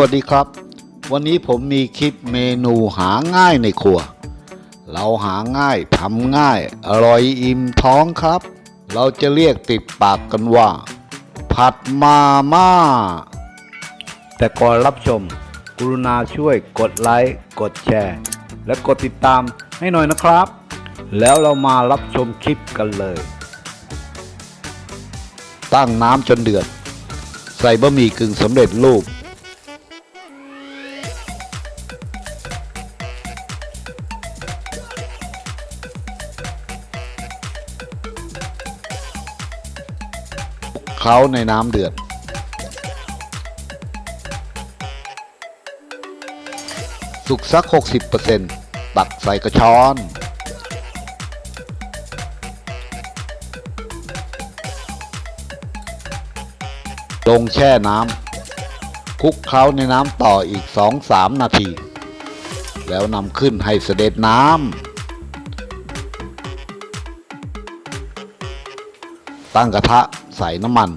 วัสดีครับ วันนี้ผมมีคลิปเมนูหาง่ายในครัว เราหาง่ายทำง่าย อร่อยอิ่มท้องครับ เราจะเรียกติดปากกันว่า ผัดมาม่า แต่ก่อนรับชม กรุณาช่วยกดไลค์ กดแชร์ และกดติดตามให้หน่อยนะครับ แล้วเรามารับชมคลิปกันเลย ตั้งน้ำจนเดือด ใส่บะหมี่กึ่งสำเร็จรูป เคล้าในน้ำเดือด สุกสัก 60%ตักใส่กระชอน ลงแช่น้ำคลุกเคล้าในน้ำต่ออีก 2-3 นาที แล้วนำขึ้นให้เสด็จน้ำตั้งกระทะ ใส่น้ำมัน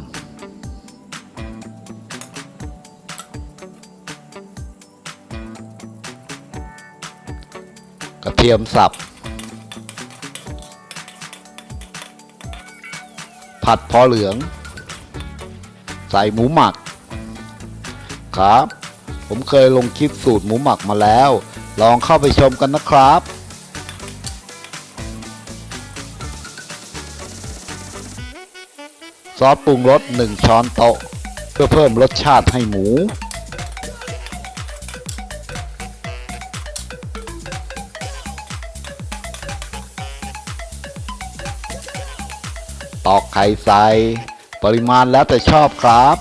กระเทียมสับ ผัดพอเหลือง ใส่หมูหมัก ครับ ผมเคยลงคลิปสูตรหมูหมักมาแล้ว ลองเข้าไปชมกันนะครับ ซอสปรุงรส1ช้อนโต๊ะ เพื่อเพิ่มรสชาติให้หมู ตอกไข่ใส่ปริมาณแล้วแต่ชอบครับ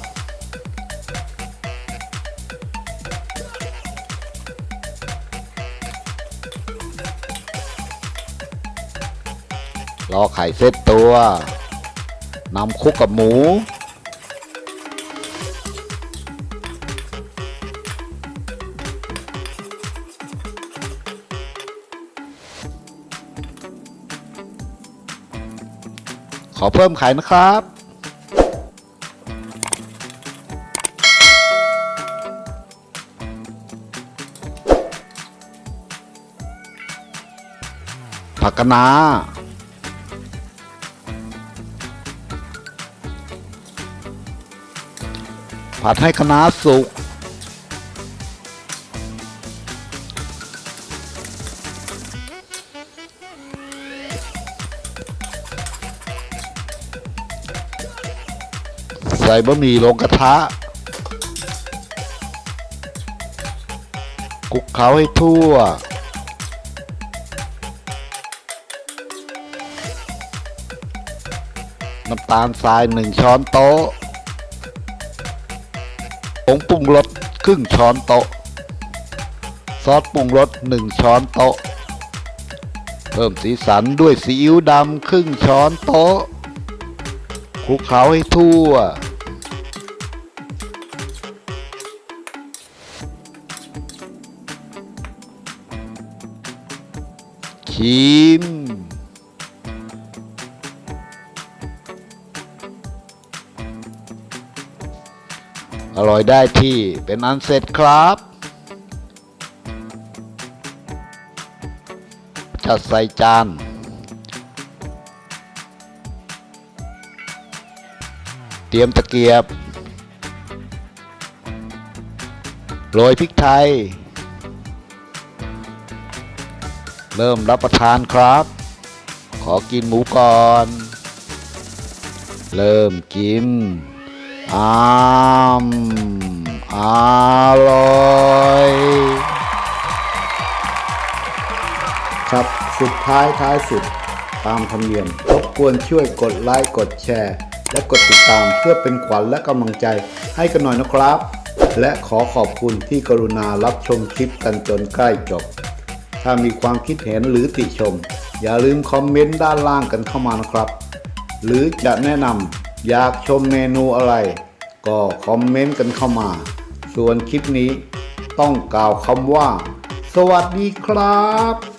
รอไข่เซตตัว นำคุกกับหมู ขอเพิ่มไข่นะครับผักคะน้า ผัดให้คะน้าสุก ใส่บะหมี่ลงกระทะคลุกเคล้าให้ทั่วน้ำตาลทรายหนึ่งช้อนโต๊ะ งปรุงรสครึ่งช้อนโต๊ะ ซอสปรุงรสหนึ่งช้อนโต๊ะ เพิ่มสีสันด้วยซีอิ๊วดำครึ่งช้อนโต๊ะคลุกเคล้าให้ทั่ว ชิม อร่อยได้ที่เป็นอันเสร็จครับ จัดใส่จานเตรียมตะเกียบ โรยพริกไทย เริ่มรับประทานครับ ขอกินหมูก่อน เริ่มกิน อามอร่อย ครับสุดท้ายท้ายสุดตามธรรมเนียมรบกวนช่วยกดไลค์กดแชร์ และกดติดตามเพื่อเป็นขวัญและกำลังใจให้กันหน่อยนะครับ และขอขอบคุณที่กรุณารับชมคลิปกันจนใกล้จบ ถ้ามีความคิดเห็นหรือติชม อย่าลืมคอมเมนต์ด้านล่างกันเข้ามานะครับ หรือจะแนะนำอยากชมเมนูอะไร ก็คอมเมนต์กันเข้ามา ส่วนคลิปนี้ต้องกล่าวคำว่า สวัสดีครับ